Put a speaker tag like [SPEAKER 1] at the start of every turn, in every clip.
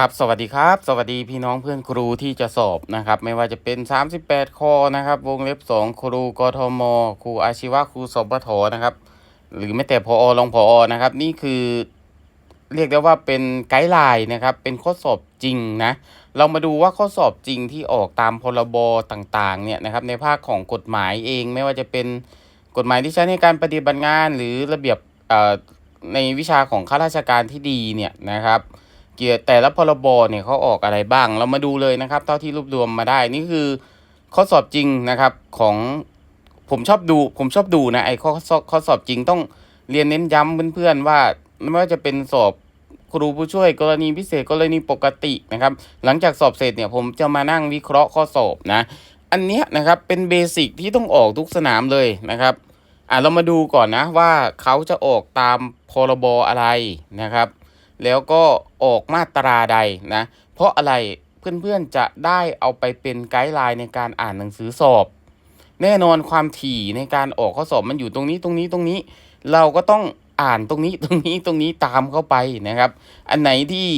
[SPEAKER 1] ครับสวัสดีครับ สวัสดีพี่น้องเพื่อนครูที่จะสอบนะครับ ไม่ว่าจะเป็น 38 ข้อนะครับ วงเล็บ 2 ครูกทม ครูอาชีวะครูสปทนะครับ หรือไม่แต่พอรองพอนะครับ นี่คือเรียกได้ว่าเป็นไกด์ไลน์นะครับ เป็นข้อสอบจริงนะ เรามาดูว่าข้อสอบจริงที่ออกตามพรบต่างๆเนี่ยนะครับในภาคของกฎหมายเองไม่ว่าจะเป็นกฎหมายที่ใช้ในการปฏิบัติงาน หรือระเบียบในวิชาของข้าราชการที่ดีเนี่ยนะครับ เกี่ยแต่ละพรบเนี่ยเขาออกอะไรบ้าง เรามาดูเลยนะครับ เท่าที่รวบรวมมาได้นี่คือข้อสอบจริงนะครับของผมชอบดูผมชอบดูนะไอ้ข้อสอบข้อสอบจริงต้องเรียนเน้นย้ำเพื่อนๆว่าไม่ว่าจะเป็นสอบครูผู้ช่วยกรณีพิเศษกรณีปกตินะครับ หลังจากสอบเสร็จเนี่ยผมจะมานั่งวิเคราะห์ข้อสอบนะ อันเนี้ยนะครับเป็นเบสิกที่ต้องออกทุกสนามเลยนะครับอะเรามาดูก่อนนะว่าเขาจะออกตามพรบอะไรนะครับ แล้วก็ออกมาตราใดนะ เพราะอะไรเพื่อนๆจะได้เอาไปเป็นไกด์ไลน์ในการอ่านหนังสือสอบ แน่นอนความถี่ในการออกข้อสอบมันอยู่ตรงนี้ตรงนี้ตรงนี้ เราก็ต้องอ่านตรงนี้ตรงนี้ตรงนี้ตามเข้าไปนะครับ อันไหนที่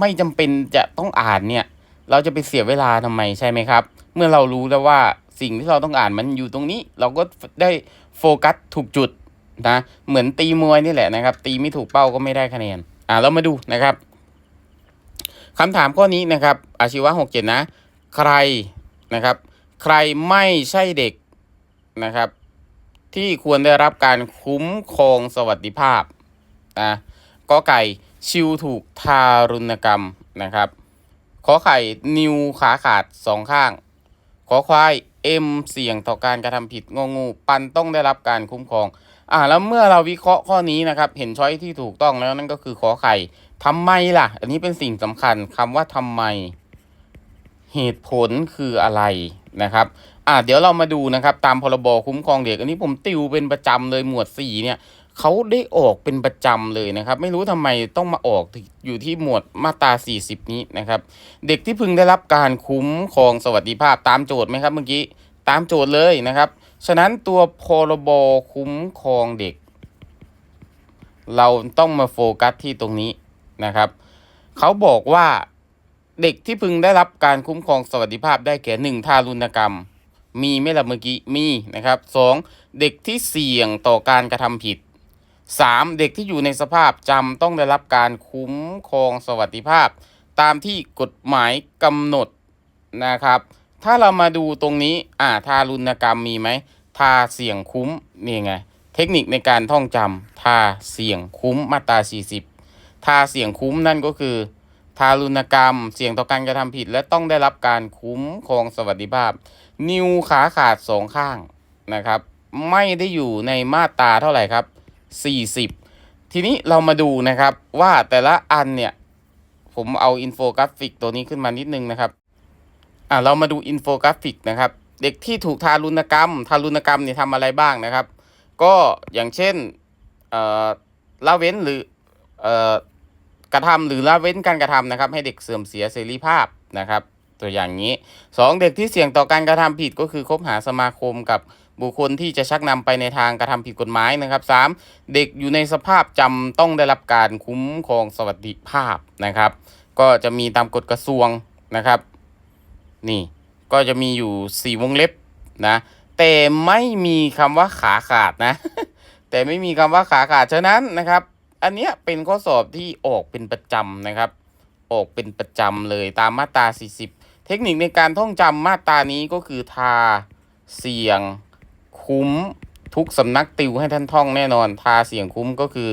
[SPEAKER 1] ไม่จำเป็นจะต้องอ่านเนี่ยเราจะไปเสียเวลาทำไมใช่ไหมครับ เมื่อเรารู้แล้วว่าสิ่งที่เราต้องอ่านมันอยู่ตรงนี้ เราก็ได้โฟกัสถูกจุดนะเหมือนตีมวยนี่แหละนะครับ ตีไม่ถูกเป้าก็ไม่ได้คะแนน อ่าเรามาดูนะครับคำถามข้อนี้นะครับ อาชีวะหกเจ็ดนะ ใครนะครับ ใครไม่ใช่เด็กนะครับ ที่ควรได้รับการคุ้มครองสวัสดิภาพนะกอไก่ชิวถูกทารุณกรรมนะครับขอไข่นิวขาขาดสองข้าง ขอควายเอ็มเสี่ยงต่อการกระทำผิดงงู ปันต้องได้รับการคุ้มครอง อ่าแล้วเมื่อเราวิเคราะห์ข้อนี้นะครับ เห็นช้อยที่ถูกต้องแล้วนั่นก็คือขอไข่ทำไมล่ะ อันนี้เป็นสิ่งสำคัญคำว่าทำไม เหตุผลคืออะไรนะครับ อ่าเดี๋ยวเรามาดูนะครับ ตามพรบคุ้มครองเด็ก อันนี้ผมติวเป็นประจำเลยหมวดสี่เนี่ยเขาได้ออกเป็นประจำเลยนะครับ ไม่รู้ทำไมต้องมาออกอยู่ที่หมวดมาตรา 40 นี้นะครับ เด็กที่พึงได้รับการคุ้มครองสวัสดิภาพตามโจทย์ไหมครับเมื่อกี้ตามโจทย์เลยนะครับ ฉะนั้นตัวพรบคุ้มครองเด็ก เราต้องมาโฟกัสที่ตรงนี้นะครับ เขาบอกว่าเด็กที่พึงได้รับการคุ้มครองสวัสดิภาพได้แก่หนึ่งทารุณกรรม มีไหม่ละเมื่อกี้มีนะครับสองเด็กที่เสี่ยงต่อการกระทำผิดสามเด็กที่อยู่ในสภาพจำต้องได้รับการคุ้มครองสวัสดิภาพ ตามที่กฎหมายกำหนดนะครับ ถ้าเรามาดูตรงนี้ อ่า ทารุณกรรมมีไหม ทาเสี่ยงคุ้ม นี่ไง เทคนิคในการท่องจำทาเสี่ยงคุ้ม มาตรา 40 ทาเสี่ยงคุ้มนั่นก็คือ ทารุณกรรม เสี่ยงต่อการกระทำผิด และต้องได้รับการคุ้มครองสวัสดิภาพ นิ้วขาขาดสองข้างนะครับ ไม่ได้อยู่ในมาตราเท่าไหร่ครับ 40 ทีนี้เรามาดูนะครับว่าแต่ละอันเนี่ย ผมเอาอินโฟกราฟิกตัวนี้ขึ้นมานิดนึงนะครับ อ่าเรามาดูอินโฟกราฟิกนะครับ เด็กที่ถูกทารุณกรรม ทารุณกรรมเนี่ยทำอะไรบ้างนะครับ ก็อย่างเช่นเอ่อละเว้นหรือเอ่อกระทำหรือละเว้นการกระทำนะครับ ให้เด็กเสื่อมเสียเสรีภาพนะครับ ตัวอย่างนี้สองเด็กที่เสี่ยงต่อการกระทำผิดก็คือคบหาสมาคมกับบุคคลที่จะชักนำไปในทางกระทำผิดกฎหมายนะครับสามเด็กอยู่ในสภาพจำต้องได้รับการคุ้มครองสวัสดิภาพนะครับ ก็จะมีตามกฎกระทรวงนะครับ นี่ ก็จะมีอยู่สี่วงเล็บนะ แต่ไม่มีคำว่าขาขาดนะ แต่ไม่มีคำว่าขาขาด ฉะนั้นนะครับ อันเนี้ยเป็นข้อสอบที่ออกเป็นประจำนะครับ ออกเป็นประจำเลยตามมาตรา 40 เทคนิคในการท่องจำมาตรานี้ก็คือทาเสียงคุ้มทุกสำนักติวให้ท่านท่องแน่นอน ทาเสียงคุ้มก็คือ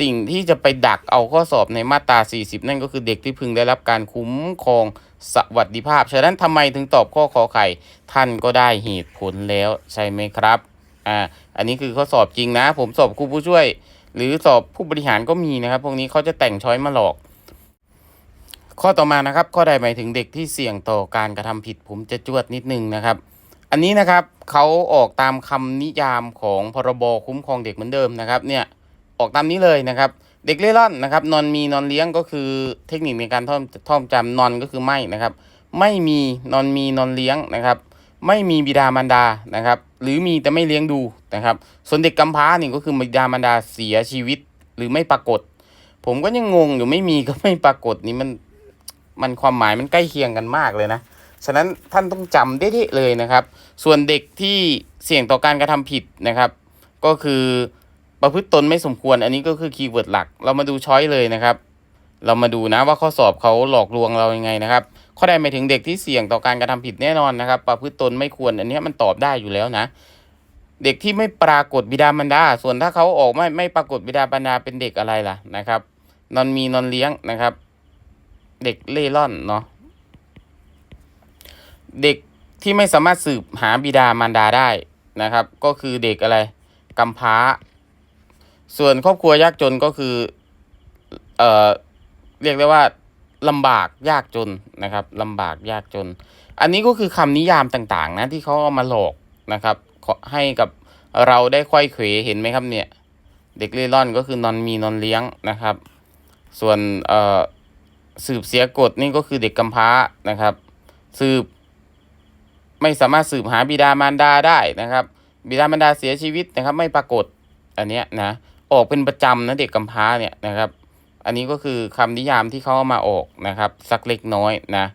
[SPEAKER 1] สิ่งที่จะไปดักเอาข้อสอบในมาตรา 40 นั่นก็คือเด็กที่พึงได้รับการคุ้มครอง สวัสดิภาพ ฉะนั้นทำไมถึงตอบข้อขอไข่ ท่านก็ได้เหตุผลแล้วใช่ไหมครับ อ่า อันนี้คือข้อสอบจริงนะ ผมสอบครูผู้ช่วย หรือสอบผู้บริหารก็มีนะครับ พวกนี้เขาจะแต่งช้อยมาหลอก ข้อต่อมานะครับ ข้อใดหมายถึงเด็กที่เสี่ยงต่อการกระทำผิด ผมจะจวดนิดนึงนะครับ อันนี้นะครับเขาออกตามคำนิยามของพรบคุ้มครองเด็กเหมือนเดิมนะครับ เนี่ยออกตามนี้เลยนะครับ เด็กเล่ร่อนนะครับนอนมีนอนเลี้ยงก็คือเทคนิคในการท่องท่องจำนอนก็คือไม่นะครับ ไม่มีนอนมีนอนเลี้ยงนะครับ ไม่มีบิดามารดานะครับ หรือมีแต่ไม่เลี้ยงดูนะครับ ส่วนเด็กกำพร้านี่ก็คือบิดามารดาเสียชีวิตหรือไม่ปรากฏ ผมก็ยังงงอยู่ไม่มีก็ไม่ปรากฏนี่มันมันความหมายมันใกล้เคียงกันมากเลยนะฉะนั้นท่านต้องจำได้ๆเลยนะครับ ส่วนเด็กที่เสี่ยงต่อการกระทำผิดนะครับ ก็คือ ประพฤติตนไม่สมควร อันนี้ก็คือคีย์เวิร์ดหลัก เรามาดูช้อยเลยนะครับ เรามาดูนะว่าข้อสอบเขาหลอกลวงเรายังไงนะครับ ข้อใดหมายถึงเด็กที่เสี่ยงต่อการกระทำผิดแน่นอนนะครับ ประพฤติตนไม่ควร อันนี้มันตอบได้อยู่แล้วนะ เด็กที่ไม่ปรากฏบิดามารดา ส่วนถ้าเขาออกไม่ไม่ปรากฏบิดามารดาเป็นเด็กอะไรล่ะนะครับ นอนมีนอนเลี้ยงนะครับ เด็กเล่ร่อนเนาะ เด็กที่ไม่สามารถสืบหาบิดามารดาได้นะครับ ก็คือเด็กอะไรกำพร้า ส่วนครอบครัวยากจนก็คือเอ่อเรียกได้ว่าลำบากยากจนนะครับลำบากยากจน อันนี้ก็คือคำนิยามต่างๆนะที่เขาเอามาหลอกนะครับให้กับเราได้ค่อยเขวเห็นไหมครับเนี่ย เด็กเล่ร่อนก็คือนอนมีนอนเลี้ยงนะครับ ส่วนเอ่อสืบเสียกฎนี่ก็คือเด็กกำพร้านะครับ สืบ ไม่สามารถสืบหาบิดามารดาได้นะครับ บิดามารดาเสียชีวิตนะครับ ไม่ปรากฏอันเนี้ยนะ ออกเป็นประจำนะเด็กกำพร้าเนี่ยนะครับ อันนี้ก็คือคำนิยามที่เขาเอามาออกนะครับ สักเล็กน้อยนะ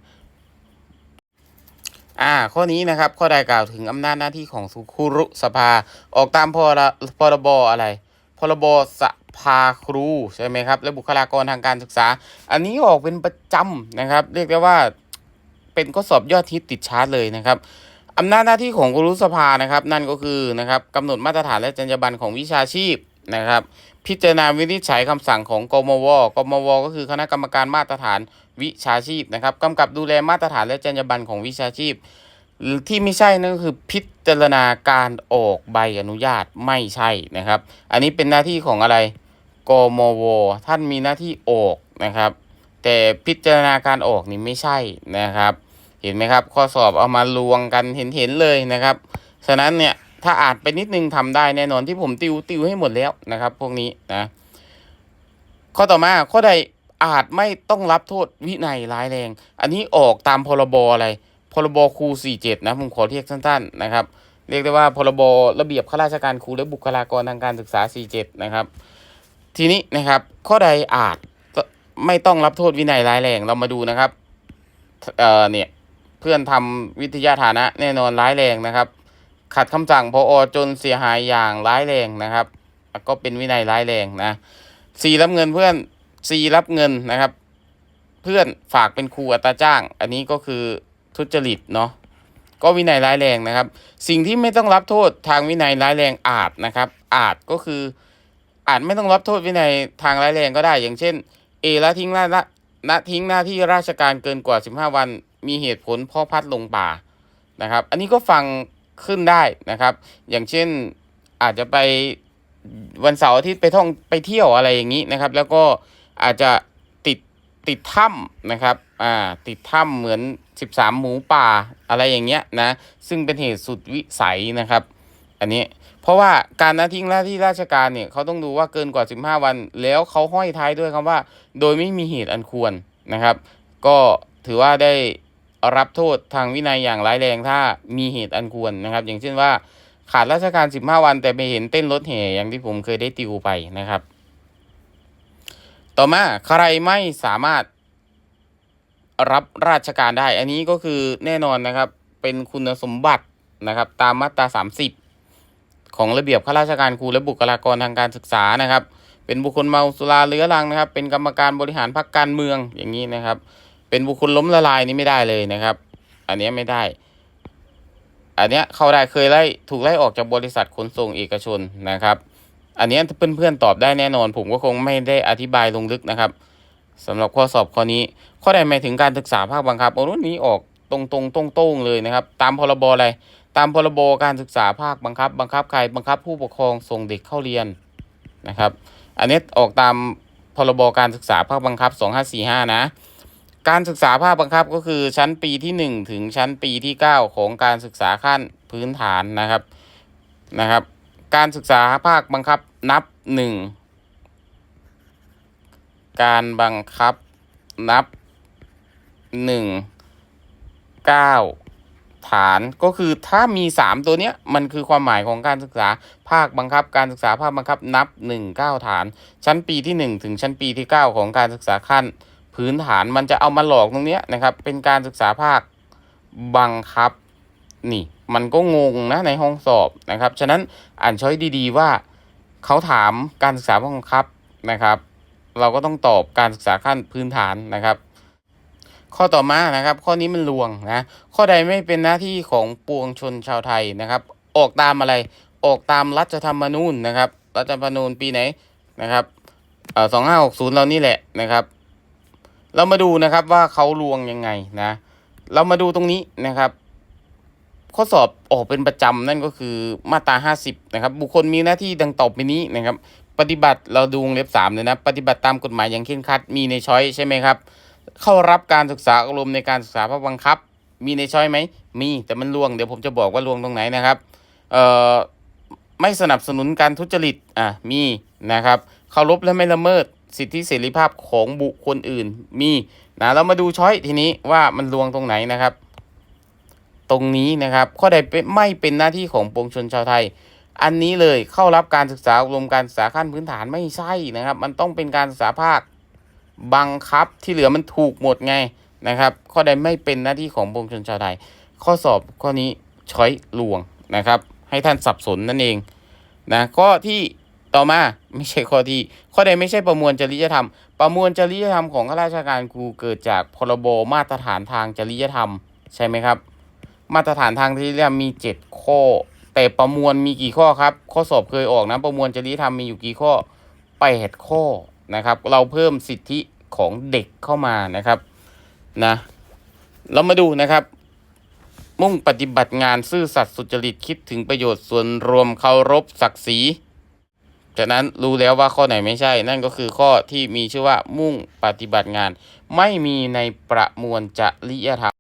[SPEAKER 1] อ่า ข้อนี้นะครับ ข้อใดกล่าวถึงอำนาจหน้าที่ของสุคุรุสภา ออกตามพรพรบอะไร พรบสภาครูใช่ไหมครับ และบุคลากรทางการศึกษา อันนี้ออกเป็นประจำนะครับ เรียกได้ว่าเป็นข้อสอบยอดฮิตติดชาร์ตเลยนะครับอำนาจหน้าที่ของครุสภานะครับ นั่นก็คือนะครับกำหนดมาตรฐานและจรรยาบรรณของวิชาชีพ นะครับ พิจารณาวินิจฉัยคำสั่งของกมว กมว ก็คือคณะกรรมการมาตรฐานวิชาชีพนะครับกำกับดูแลมาตรฐานและจรรยาบรรณของวิชาชีพ ที่ไม่ใช่นั่นก็คือพิจารณาการออกใบอนุญาตไม่ใช่นะครับ อันนี้เป็นหน้าที่ของอะไรกมว ท่านมีหน้าที่ออกนะครับ แต่พิจารณาการออกนี่ไม่ใช่นะครับ เห็นไหมครับ ข้อสอบเอามาลวงกันเห็นเเลยนะครับ ฉะนั้นเนี่ย ถ้าอ่านไปนิดนึงทำได้แน่นอนที่ผมติวติวให้หมดแล้วนะครับ พวกนี้นะข้อต่อมาข้อใดอาจไม่ต้องรับโทษวินัยร้ายแรง อันนี้ออกตามพรบอะไรพรบครู47นะผมขอเรียกสั้นๆนะครับ เรียกได้ว่าพรบระเบียบข้าราชการครูและบุคลากรทางการศึกษา 47 นะครับ ทีนี้นะครับ ข้อใดอาจไม่ต้องรับโทษวินัยร้ายแรงเรามาดูนะครับเอ่อเนี่ยเพื่อนทำวิทยาฐานะแน่นอนร้ายแรงนะครับ ขัดคำสั่งพออจนเสียหายอย่างร้ายแรงนะครับ ก็เป็นวินัยร้ายแรงนะสี่รับเงินเพื่อนสี่รับเงินนะครับ เพื่อนฝากเป็นครูอัตราจ้าง อันนี้ก็คือทุจริตเนาะก็วินัยร้ายแรงนะครับ สิ่งที่ไม่ต้องรับโทษทางวินัยร้ายแรงอาจนะครับ อาจก็คือ อาจไม่ต้องรับโทษวินัยทางร้ายแรงก็ได้ อย่างเช่นเอละทิ้งละละละทิ้งหน้าที่ราชการเกินกว่า 15 วัน มีเหตุผลพ่อพัดลงป่านะครับ อันนี้ก็ฟัง ขึ้นได้นะครับ อย่างเช่นอาจจะไปวันเสาร์อาทิตย์ไปท่องไปเที่ยวอะไรอย่างนี้นะครับ แล้วก็อาจจะติดติดถ้ำนะครับอ่าติดถ้ำเหมือน 13 หมูป่าอะไรอย่างเงี้ยนะซึ่งเป็นเหตุสุดวิสัยนะครับ อันนี้เพราะว่าการละทิ้งหน้าที่ราชการเนี่ยเขาต้องดูว่าเกินกว่า 15 วัน แล้วเขาห้อยท้ายด้วยคำว่า โดยไม่มีเหตุอันควรนะครับ ก็ถือว่าได้ รับโทษทางวินัยอย่างร้ายแรงถ้ามีเหตุอันควรนะครับ อย่างเช่นว่าขาดราชการ 15 วัน แต่ไปเห็นเต้นรถแห่อย่างที่ผมเคยได้ติวไปนะครับ ต่อมาใครไม่สามารถรับราชการได้ อันนี้ก็คือแน่นอนนะครับ เป็นคุณสมบัตินะครับ ตามมาตรา 30 ของระเบียบข้าราชการครูและบุคลากรทางการศึกษานะครับ เป็นบุคคลเมาสุราเรื้อรังนะครับ เป็นกรรมการบริหารพรรคการเมืองอย่างนี้นะครับ เป็นบุคคลล้มละลายนี่ไม่ได้เลยนะครับ อันนี้ไม่ได้ อันนี้เข้าได้เคยไล่ถูกไล่ออกจากบริษัทขนส่งเอกชนนะครับ อันนี้เพื่อนๆตอบได้แน่นอน ผมก็คงไม่ได้อธิบายลงลึกนะครับสำหรับข้อสอบข้อนี้ ข้อใดหมายถึงการศึกษาภาคบังคับโอ้รุ่นนี้ออกตรงๆตรงๆเลยนะครับ ตามพรบอะไรตามพรบการศึกษาภาคบังคับ บังคับใครบังคับผู้ปกครองส่งเด็กเข้าเรียนนะครับ อันนี้ออกตามพรบการศึกษาภาคบังคับ 2545 นะ การศึกษาภาคบังคับก็คือชั้นปีที่ 1 ถึงชั้นปีที่ 9 ของการศึกษาขั้นพื้นฐานนะครับนะครับ การศึกษาภาคบังคับนับ 1 การบังคับนับ 1 9 ฐานก็คือถ้ามี 3 ตัวเนี้ยมันคือความหมายของการศึกษาภาคบังคับ การศึกษาภาคบังคับนับ 1 9 ฐาน ชั้นปีที่ 1 ถึงชั้นปีที่ 9 ของการศึกษาขั้น พื้นฐานมันจะเอามาหลอกตรงเนี้ยนะครับ เป็นการศึกษาภาคบังคับนี่ มันก็งงนะในห้องสอบนะครับ ฉะนั้นอ่านช้อยดีๆว่าเขาถามการศึกษาภาคบังคับนะครับ เราก็ต้องตอบการศึกษาขั้นพื้นฐานนะครับ ข้อต่อมานะครับ ข้อนี้มันลวงนะข้อใดไม่เป็นหน้าที่ของปวงชนชาวไทยนะครับ ออกตามอะไรออกตามรัฐธรรมนูญนะครับ รัฐธรรมนูญปีไหนนะครับเอ่อสองห้าหกศูนย์เรานี่แหละนะครับ เรามาดูนะครับว่าเขาลวงยังไงนะ เรามาดูตรงนี้นะครับ ข้อสอบออกเป็นประจำนั่นก็คือมาตรา 50 นะครับ บุคคลมีหน้าที่ดังต่อไปนี้นะครับ ปฏิบัติเราดูวงเล็บ3เลยนะ ปฏิบัติตามกฎหมายอย่างเคร่งครัดมีในช้อยใช่ไหมครับ เข้ารับการศึกษาอบรมในการศึกษาภาคบังคับ มีในช้อยไหมมีแต่มันลวงเดี๋ยวผมจะบอกว่าลวงตรงไหนนะครับเอ่อไม่สนับสนุนการทุจริตอะมีนะครับเคารพและไม่ละเมิด สิทธิเสรีภาพของบุคคลอื่นมีนะเรามาดูช้อยทีนี้ว่ามันลวงตรงไหนนะครับ ตรงนี้นะครับ ข้อใดเป็นไม่เป็นหน้าที่ของปวงชนชาวไทย อันนี้เลยเข้ารับการศึกษาอบรมการศึกษาขั้นพื้นฐานไม่ใช่นะครับ มันต้องเป็นการศึกษาภาคบังคับที่เหลือมันถูกหมดไงนะครับ ข้อใดไม่เป็นหน้าที่ของปวงชนชาวไทย ข้อสอบข้อนี้ช้อยลวงนะครับ ให้ท่านสับสนนั่นเองนะข้อที่ ต่อมาไม่ใช่ข้อที่ ข้อใดไม่ใช่ประมวลจริยธรรม ประมวลจริยธรรมของข้าราชการครูเกิดจากพรบมาตรฐานทางจริยธรรม ใช่ไหมครับ มาตรฐานทางจริยธรรมมี7ข้อ แต่ประมวลมีกี่ข้อครับ ข้อสอบเคยออกนะ ประมวลจริยธรรมมีอยู่กี่ข้อ8ข้อนะครับ เราเพิ่มสิทธิของเด็กเข้ามานะครับนะเรามาดูนะครับ มุ่งปฏิบัติงานซื่อสัตย์สุจริตคิดถึงประโยชน์ส่วนรวมเคารพศักดิ์ศรี จากนั้นรู้แล้วว่าข้อไหนไม่ใช่ นั่นก็คือข้อที่มีชื่อว่ามุ่งปฏิบัติงาน ไม่มีในประมวลจริยธรรม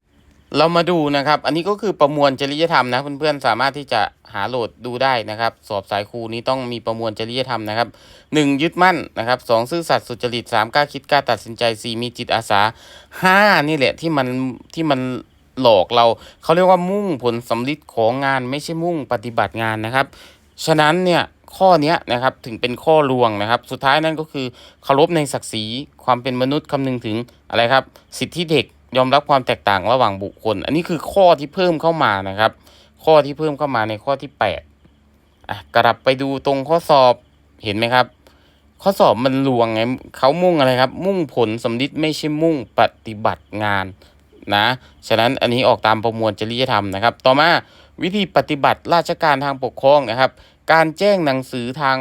[SPEAKER 1] เรามาดูนะครับ อันนี้ก็คือประมวลจริยธรรมนะเพื่อนๆสามารถที่จะหาโหลดดูได้นะครับ สอบสายครูนี้ต้องมีประมวลจริยธรรมนะครับหนึ่งยึดมั่นนะครับสองซื่อสัตย์สุจริตสามกล้าคิดกล้าตัดสินใจสี่มีจิตอาสาห้านี่แหละที่มันที่มันหลอกเราเขาเรียกว่ามุ่งผลสำลิดของงานไม่ใช่มุ่งปฏิบัติงานนะครับ ฉะนั้นเนี่ยข้อนี้นะครับถึงเป็นข้อลวงนะครับ สุดท้ายนั่นก็คือเคารพในศักดิ์ศรีความเป็นมนุษย์คำนึงถึงอะไรครับ สิทธิเด็กยอมรับความแตกต่างระหว่างบุคคล อันนี้คือข้อที่เพิ่มเข้ามานะครับ ข้อที่เพิ่มเข้ามาในข้อที่8อะกลับไปดูตรงข้อสอบเห็นไหมครับ ข้อสอบมันลวงไงเขามุ่งอะไรครับ มุ่งผลสำลิดไม่ใช่มุ่งปฏิบัติงานนะฉะนั้นอันนี้ออกตามประมวลจริยธรรมนะครับ ต่อมา วิธีปฏิบัติราชการทางปกครองนะครับ การแจ้งหนังสือทาง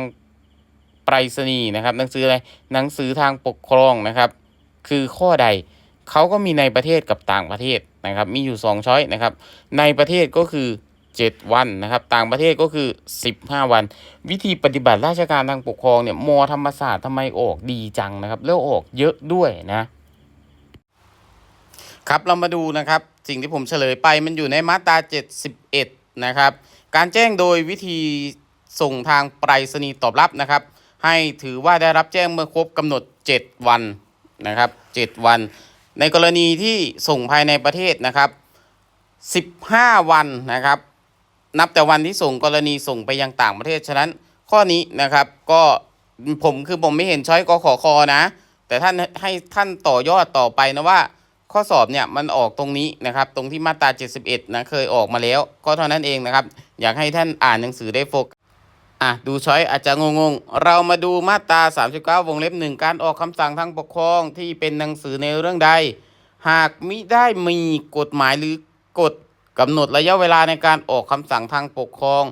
[SPEAKER 1] ไปรษณีย์นะครับ หนังสืออะไรหนังสือทางปกครองนะครับ คือข้อใดเขาก็มีในประเทศกับต่างประเทศนะครับ มีอยู่ 2 ช้อยนะครับ ในประเทศก็คือ 7 วันนะครับ ต่างประเทศก็คือ 15 วัน วิธีปฏิบัติราชการทางปกครองเนี่ยมอธรรมศาสตร์ทำไมออกดีจังนะครับ แล้วออกเยอะด้วยนะ ครับเรามาดูนะครับสิ่งที่ผมเฉลยไปมันอยู่ในมาตรา 71 นะครับ การแจ้งโดยวิธีส่งทางไปรษณีย์ตอบรับนะครับ ให้ถือว่าได้รับแจ้งเมื่อครบกำหนด 7 วันนะครับ 7 วัน ในกรณีที่ส่งภายในประเทศนะครับ 15 วันนะครับ นับแต่วันที่ส่งกรณีส่งไปยังต่างประเทศฉะนั้นข้อนี้นะครับก็ผมคือผมไม่เห็นช้อยกขอคอนะ แต่ท่านให้ท่านต่อยอดต่อไปนะว่า ข้อสอบเนี่ยมันออกตรงนี้นะครับตรงที่มาตรา 71นะเคยออกมาแล้ว ก็เท่านั้นเองนะครับ อยากให้ท่านอ่านหนังสือได้โฟกัสอะดูช้อยอาจจะงงๆเรามาดูมาตรา 39 วงเล็บหนึ่งการออกคำสั่งทางปกครองที่เป็นหนังสือในเรื่องใด หากมิได้มีกฎหมายหรือกฎกำหนดระยะเวลาในการออกคำสั่งทางปกครอง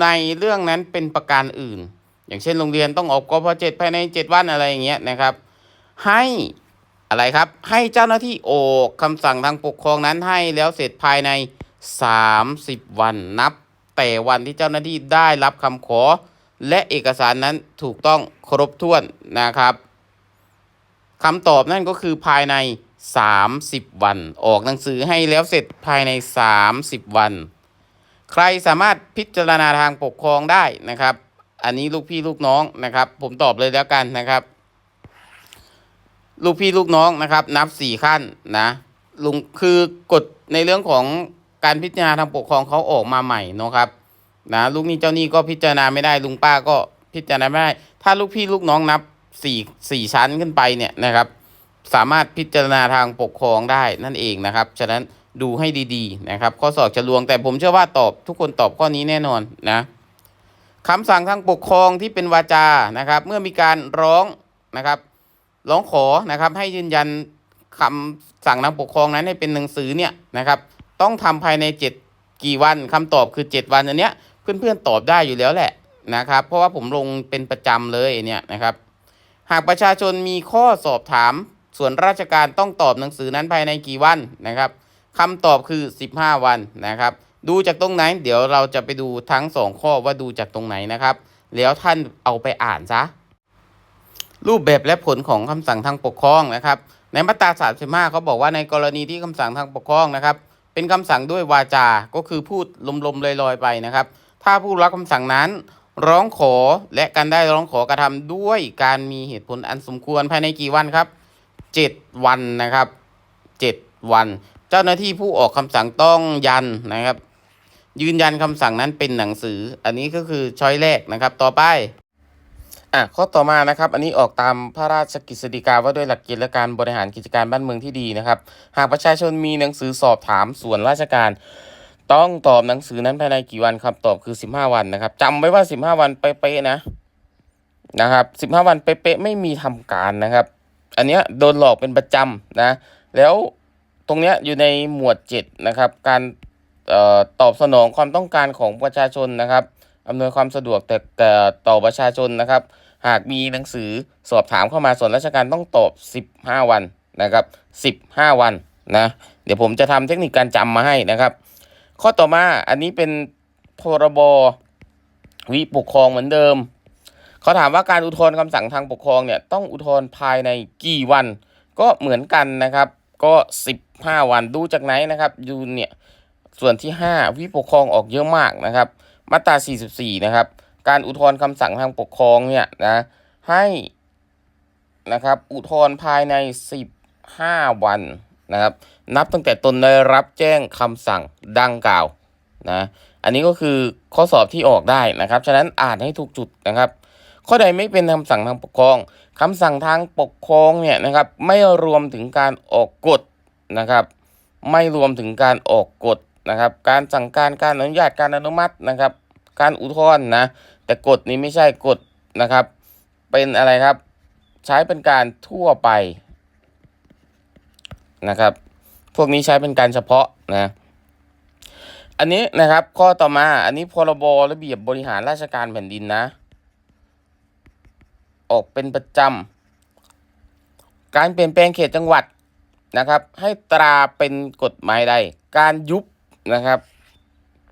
[SPEAKER 1] ในเรื่องนั้นเป็นประการอื่น อย่างเช่นโรงเรียนต้องออกกพ 7 ภายใน 7 วันอะไรอย่างเงี้ยนะครับ ให้ อะไรครับ ให้เจ้าหน้าที่ออกคำสั่งทางปกครองนั้นให้แล้วเสร็จภายใน 30 วันนับ แต่วันที่เจ้าหน้าที่ได้รับคำขอ และเอกสารนั้นถูกต้องครบถ้วนนะครับคำตอบนั่นก็คือภายใน 30 วัน ออกหนังสือให้แล้วเสร็จภายใน 30 วัน ใครสามารถพิจารณาทางปกครองได้นะครับ อันนี้ลูกพี่ลูกน้องนะครับ ผมตอบเลยแล้วกันนะครับ ลูกพี่ลูกน้องนะครับ นับสี่ขั้นนะลุงคือกฎในเรื่องของการพิจารณาทางปกครองเขาออกมาใหม่นะครับนะลูกนี้เจ้านี้ก็พิจารณาไม่ได้ลุงป้าก็พิจารณาไม่ได้ ถ้าลูกพี่ลูกน้องนับสี่สี่ชั้นขึ้นไปเนี่ยนะครับ สามารถพิจารณาทางปกครองได้นั่นเองนะครับ ฉะนั้นดูให้ดีๆนะครับ ข้อสอบจะลวงแต่ผมเชื่อว่าตอบทุกคนตอบข้อนี้แน่นอนนะคำสั่งทางปกครองที่เป็นวาจานะครับ เมื่อมีการร้องนะครับ ร้องขอนะครับให้ยืนยันคำสั่งทางปกครองนั้นให้เป็นหนังสือเนี่ยนะครับ ต้องทำภายในเจ็ดกี่วันคำตอบคือเจ็ดวันอันเนี้ยเพื่อนๆตอบได้อยู่แล้วแหละนะครับ เพราะว่าผมลงเป็นประจำเลยเนี่ยนะครับ หากประชาชนมีข้อสอบถาม ส่วนราชการต้องตอบหนังสือนั้นภายในกี่วันนะครับคำตอบคือ 15 วันนะครับ ดูจากตรงไหน เดี๋ยวเราจะไปดูทั้งสองข้อว่าดูจากตรงไหนนะครับ แล้วท่านเอาไปอ่านซะ รูปแบบและผลของคำสั่งทางปกครองนะครับ ในมาตรา 35เขาบอกว่าในกรณีที่คำสั่งทางปกครองนะครับ เป็นคำสั่งด้วยวาจา ก็คือพูดลมๆลอยๆไปนะครับ ถ้าผู้รับคำสั่งนั้นร้องขอและการได้ร้องขอกระทำด้วยการมีเหตุผลอันสมควรภายในกี่วันครับเจ็ดวันนะครับเจ็ดวัน เจ้าหน้าที่ผู้ออกคำสั่งต้องยันนะครับ ยืนยันคำสั่งนั้นเป็นหนังสือ อันนี้ก็คือช้อยแรกนะครับ ต่อไป อะข้อต่อมานะครับ อันนี้ออกตามพระราชกฤษฎีกาว่าด้วยหลักเกณฑ์และการบริหารกิจการบ้านเมืองที่ดีนะครับ หากประชาชนมีหนังสือสอบถามส่วนราชการ ต้องตอบหนังสือนั้นภายในกี่วันครับตอบคือ 15 วันนะครับจำไว้ว่า 15 วันเป๊ะๆนะนะครับ15 วันเป๊ะๆไม่มีทำการนะครับ อันเนี้ยโดนหลอกเป็นประจำนะแล้วตรงเนี้ยอยู่ในหมวด7นะครับการออตอบสนองความต้องการของประชาชนนะครับอำนวยความสะดวกแต่แต่ต่อประชาชนนะครับ หากมีหนังสือสอบถามเข้ามาส่วนราชการต้องตอบ 15 วันนะครับ15 วันนะเดี๋ยวผมจะทำเทคนิคการจำมาให้นะครับ ข้อต่อมาอันนี้เป็นพรบวิปกครองเหมือนเดิมเขาถามว่าการอุทธรณ์คำสั่งทางปกครองเนี่ยต้องอุทธรณ์ภายในกี่วัน ก็เหมือนกันนะครับก็ 15 วันดูจากไหนนะครับดูเนี่ยส่วนที่ 5 วิปกครองออกเยอะมากนะครับ มาตรา 44 นะครับ การอุทธรณ์คำสั่งทางปกครองเนี่ยนะให้นะครับอุทธรณ์ภายใน 15 วันนะครับนับตั้งแต่ตนได้รับแจ้งคำสั่งดังกล่าวนะอันนี้ก็คือข้อสอบที่ออกได้นะครับ ฉะนั้นอ่านให้ถูกจุดนะครับ ข้อใดไม่เป็นคำสั่งทางปกครองคำสั่งทางปกครองเนี่ยนะครับไม่รวมถึงการออกกฎนะครับ ไม่รวมถึงการออกกฎนะครับ การสั่งการการอนุญาตการอนุมัตินะครับ การอุทธรณ์นะ แต่กฎนี้ไม่ใช่กฎนะครับ เป็นอะไรครับ ใช้เป็นการทั่วไปนะครับ พวกนี้ใช้เป็นการเฉพาะนะ อันนี้นะครับข้อต่อมาอันนี้พรบระเบียบบริหารราชการแผ่นดินนะ ออกเป็นประจำการเปลี่ยนแปลงเขตจังหวัดนะครับ ให้ตราเป็นกฎหมายใด การยุบนะครับ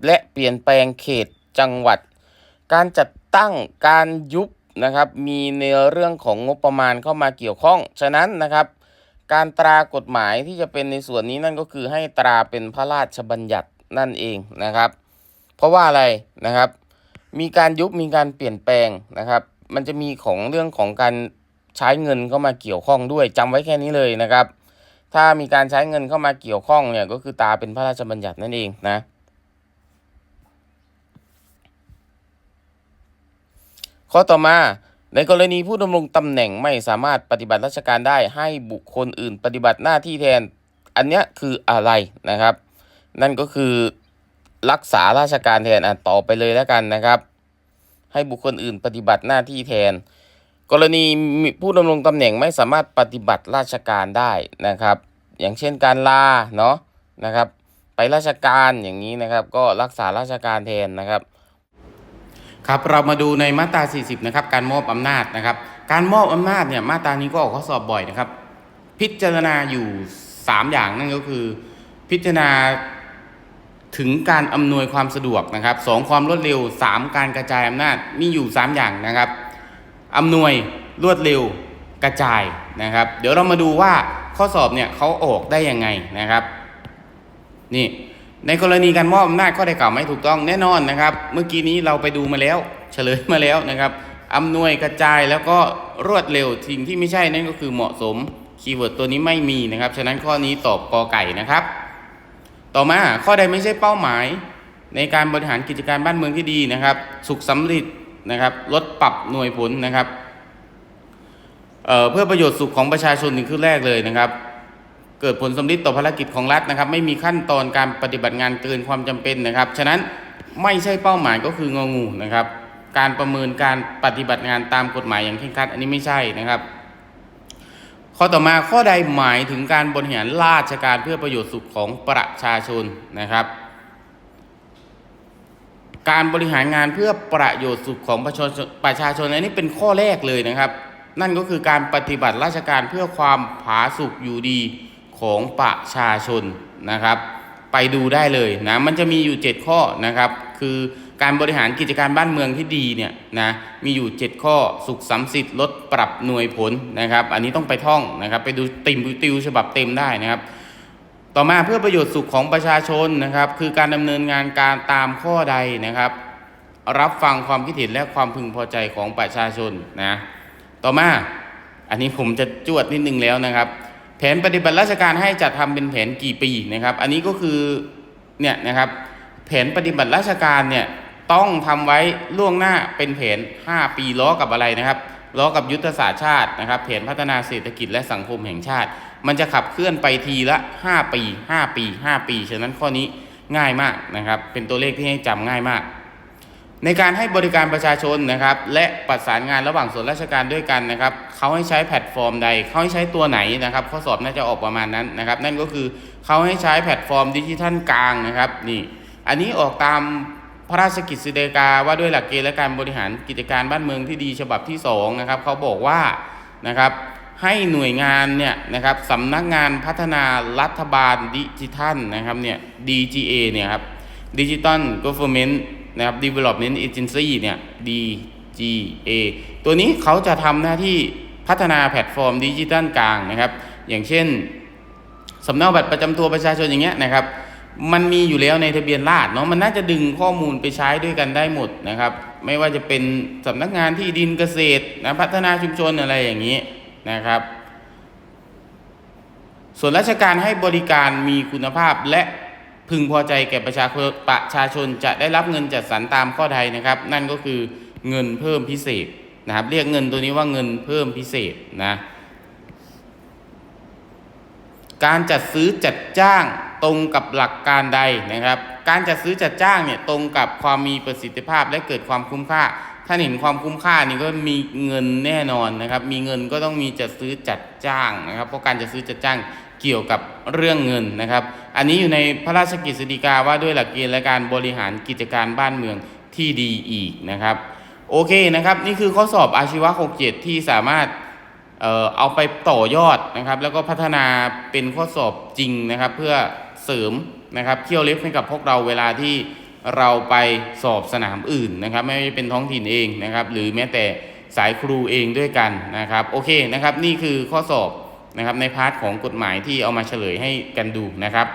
[SPEAKER 1] และเปลี่ยนแปลงเขตจังหวัด การจัดตั้งการยุบนะครับมีในเรื่องของงบประมาณเข้ามาเกี่ยวข้อง ฉะนั้นนะครับการตรากฎหมายที่จะเป็นในส่วนนี้นั่นก็คือให้ตราเป็นพระราชบัญญัตินั่นเองนะครับ เพราะว่าอะไรนะครับ มีการยุบมีการเปลี่ยนแปลงนะครับ มันจะมีของเรื่องของการใช้เงินเข้ามาเกี่ยวข้องด้วยจำไว้แค่นี้เลยนะครับ ถ้ามีการใช้เงินเข้ามาเกี่ยวข้องเนี่ยก็คือตราเป็นพระราชบัญญัตินั่นเองนะ ข้อต่อมาในกรณีผู้ดำรงตำแหน่งไม่สามารถปฏิบัติราชการได้ให้บุคคลอื่นปฏิบัติหน้าที่แทน อันนี้คืออะไรนะครับ นั่นก็คือรักษาราชการแทนอะต่อไปเลยแล้วกันนะครับ ให้บุคคลอื่นปฏิบัติหน้าที่แทน กรณีผู้ดำรงตำแหน่งไม่สามารถปฏิบัติราชการได้นะครับ อย่างเช่นการลาเนาะนะครับ ไปราชการอย่างนี้นะครับ ก็รักษาราชการแทนนะครับ ครับเรามาดูในมาตรา 40 นะครับ การมอบอำนาจนะครับ การมอบอำนาจเนี่ยมาตรานี้ก็ออกข้อสอบบ่อยนะครับ พิจารณาอยู่ 3 อย่างนั่นก็คือ พิจารณาถึงการอำนวยความสะดวกนะครับสองความรวดเร็ว 3 การกระจายอำนาจมีอยู่ 3 อย่างนะครับอำนวยรวดเร็วกระจายนะครับ เดี๋ยวเรามาดูว่าข้อสอบเนี่ยเขาออกได้ยังไงนะครับ นี่ ในกรณีการมอบอำนาจข้อใดกล่าวไม่ถูกต้องแน่นอนนะครับ เมื่อกี้นี้เราไปดูมาแล้ว เฉลยมาแล้วนะครับอำนวยกระจายแล้วก็รวดเร็วสิ่งที่ไม่ใช่นั่นก็คือเหมาะสมคีย์เวิร์ดตัวนี้ไม่มีนะครับ ฉะนั้นข้อนี้ตอบกอไก่นะครับ ต่อมาข้อใดไม่ใช่เป้าหมาย ในการบริหารกิจการบ้านเมืองที่ดีนะครับ สุขสำเร็จนะครับลดปรับหน่วยผลนะครับเเพื่อประโยชน์สุขของประชาชนนี่คือแรกเลยนะครับ เกิดผลสำลิดต่อภารกิจของรัฐนะครับ ไม่มีขั้นตอนการปฏิบัติงานเกินความจำเป็นนะครับ ฉะนั้นไม่ใช่เป้าหมายก็คืององูนะครับ การประเมินการปฏิบัติงานตามกฎหมายอย่างเคร่งครัด อันนี้ไม่ใช่นะครับ ข้อต่อมาข้อใดหมายถึงการบริหารราชการเพื่อประโยชน์สุขของประชาชนนะครับ การบริหารงานเพื่อประโยชน์สุขของประชาชนประชาชนอันนี้เป็นข้อแรกเลยนะครับ นั่นก็คือการปฏิบัติราชการเพื่อความผาสุกอยู่ดี ของประชาชนนะครับ ไปดูได้เลยนะมันจะมีอยู่ 7 ข้อนะครับ คือการบริหารกิจการบ้านเมืองที่ดีเนี่ยนะมีอยู่ 7 ข้อสุขสัมสิทธิ์ลดปรับหน่วยผลนะครับ อันนี้ต้องไปท่องนะครับ ไปดูติมติวฉบับเต็มได้นะครับ ต่อมาเพื่อประโยชน์สุขของประชาชนนะครับ คือการดำเนินงานการตามข้อใดนะครับ รับฟังความคิดเห็นและความพึงพอใจของประชาชนนะต่อมาอันนี้ผมจะจวดนิดนึงแล้วนะครับ แผนปฏิบัติราชการให้จัดทำเป็นแผนกี่ปีนะครับ อันนี้ก็คือเนี่ยนะครับแผนปฏิบัติราชการเนี่ยต้องทำไว้ล่วงหน้าเป็นแผน 5 ปีล้อกับอะไรนะครับล้อกับยุทธศาสตร์ชาตินะครับแผนพัฒนาเศรษฐกิจและสังคมแห่งชาติ มันจะขับเคลื่อนไปทีละ 5 ปี 5 ปี 5 ปี ฉะนั้นข้อนี้ง่ายมากนะครับ เป็นตัวเลขที่ให้จำง่ายมาก ในการให้บริการประชาชนนะครับ และประสานงานระหว่างส่วนราชการด้วยกันนะครับเขาให้ใช้แพลตฟอร์มใดเขาให้ใช้ตัวไหนนะครับ ข้อสอบน่าจะออกประมาณนั้นนะครับ นั่นก็คือเขาให้ใช้แพลตฟอร์มดิจิทัลกลางนะครับนี่ อันนี้ออกตามพระราชกิจสิฎกาว่าด้วยหลักเกณฑ์และการบริหารกิจการบ้านเมืองที่ดีฉบับที่2นะครับเขาบอกว่านะครับให้หน่วยงานเนี่ยนะครับสำนักงานพัฒนารัฐบาลดิจิทัลนะครับเนี่ย DGA เนี่ยครับ Digital Government นะครับ Development Agency เนี่ย DGA ตัวนี้เขาจะทำหน้าที่พัฒนาแพลตฟอร์มดิจิทัลกลางนะครับ อย่างเช่นสำเนาบัตรประจำตัวประชาชนอย่างเงี้ยนะครับ มันมีอยู่แล้วในทะเบียนราษฎรเนาะมันน่าจะดึงข้อมูลไปใช้ด้วยกันได้หมดนะครับ ไม่ว่าจะเป็นสำนักงานที่ดินเกษตรนะพัฒนาชุมชนอะไรอย่างนี้นะครับ ส่วนราชการให้บริการมีคุณภาพและ พึงพอใจแก่ประชาชนประชาชนจะได้รับเงินจัดสรรตามข้อใดนะครับ นั่นก็คือเงินเพิ่มพิเศษนะครับ เรียกเงินตัวนี้ว่าเงินเพิ่มพิเศษนะการจัดซื้อจัดจ้างตรงกับหลักการใดนะครับ การจัดซื้อจัดจ้างเนี่ยตรงกับความมีประสิทธิภาพและเกิดความคุ้มค่า ถ้าเห็นความคุ้มค่านี่ก็มีเงินแน่นอนนะครับ มีเงินก็ต้องมีจัดซื้อจัดจ้างนะครับ เพราะการจัดซื้อจัดจ้าง เกี่ยวกับเรื่องเงินนะครับ อันนี้อยู่ในพระราชกฤษฎีกาว่าด้วยหลักเกณฑ์และการบริหารกิจการบ้านเมืองที่ดีอีกนะครับ โอเคนะครับ นี่คือข้อสอบอาชีวะ 67 ที่สามารถเอ่อเอาไปต่อยอดนะครับ แล้วก็พัฒนาเป็นข้อสอบจริงนะครับ เพื่อเสริมนะครับเที่ยวเล็บให้กับพวกเราเวลาที่เราไปสอบสนามอื่นนะครับ ไม่ว่าจะเป็นท้องถิ่นเองนะครับ หรือแม้แต่สายครูเองด้วยกันนะครับ โอเคนะครับ นี่คือข้อสอบ นะครับในพาร์ทของกฎหมายที่เอามาเฉลยให้กันดูนะครับ